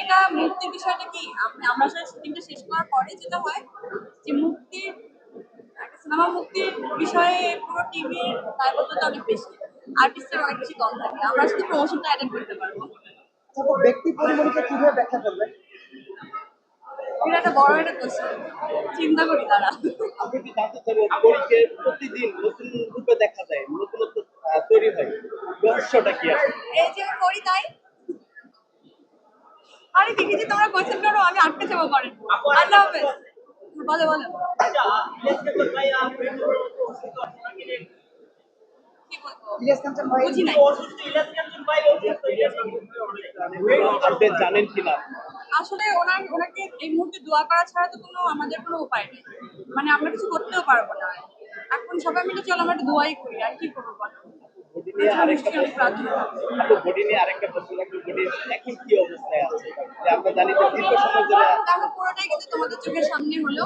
এটা মুক্তির বিষয়টা কি? আমরা আসলে শুটিংটা শেষ করার পরে যেটা হয় যে মুক্তির একটা সিনেমা মুক্তির বিষয়ে পুরো টিমের দায়বদ্ধতা অনেক বেশি। আর্টিস্টের অনেক বেশি কম থাকে। আমরা শুধু প্রমোশনটা অ্যাটেন্ড করতে পারব। ব্যক্তি পরিমণিকে কীভাবে ব্যাখ্যা করবেন? এটা একটা বড় একটা কোশ্চেন চিন্তা করি তারা। আপনি কি জানতে চাইবেন পরীকে প্রতিদিন নতুন রূপে দেখা যায় তৈরি হয়? রহস্যটা কি আছে এই যে করি তাই আরে দেখেছি তোমরা কোশ্চেন করো আমি আটকে যাব করেন আল্লাহ হাফেজ। বলো বলো। আসলে ওনার ওনাকে এই মুহূর্তে দোয়া করা ছাড়া তো কোনো আমাদের কোনো উপায় নেই। মানে আমরা কিছু করতেও পারব না। এখন সবাই মিলে চলো আমরা দোয়াই করি। আর কি করব বলো? এছাড়া আরেকটা নিশ্চয়ই অনেক প্রার্থনা। আপু বডি নিয়ে আরেকটা প্রশ্ন এখন কি আছে জানি যে দীর্ঘ সময় ধরে দেখো পুরোটাই কিন্তু তোমাদের চোখের সামনে হলো।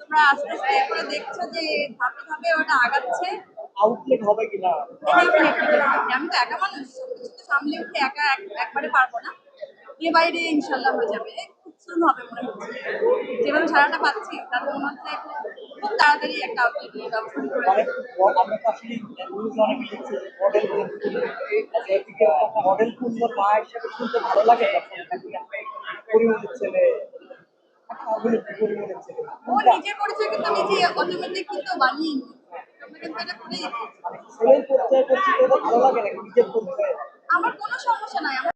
তোমরা আস্তে আস্তে করে দেখছ যে ধাপে ধাপে ওটা আগাচ্ছে। আউটলেট হবে কিনা. আমি তো একা মানুষ সবকিছু সামলে উঠে একা একবারে পারব না। ডে বাই ডে ইনশাল্লাহ হয়ে যাবে। খুব সুন হবে মনে হচ্ছে। যেভাবে সারাটা পাচ্ছি তাতে মনে হচ্ছে খুব তাড়াতাড়ি একটা আপডেট নিয়ে ব্যবস্থা করে মডেল মডেল পূর্ণ মা হিসেবে শুনতে ভালো লাগে পরিমণির ছেলে ও নিজের পরিচয় কিন্তু নিজে অটোমেটিক কিন্তু বানিয়ে। ছেলের পরিচয় ভালো লাগে না নিজের পরিচয়? আমার কোনো সমস্যা নাই। আমার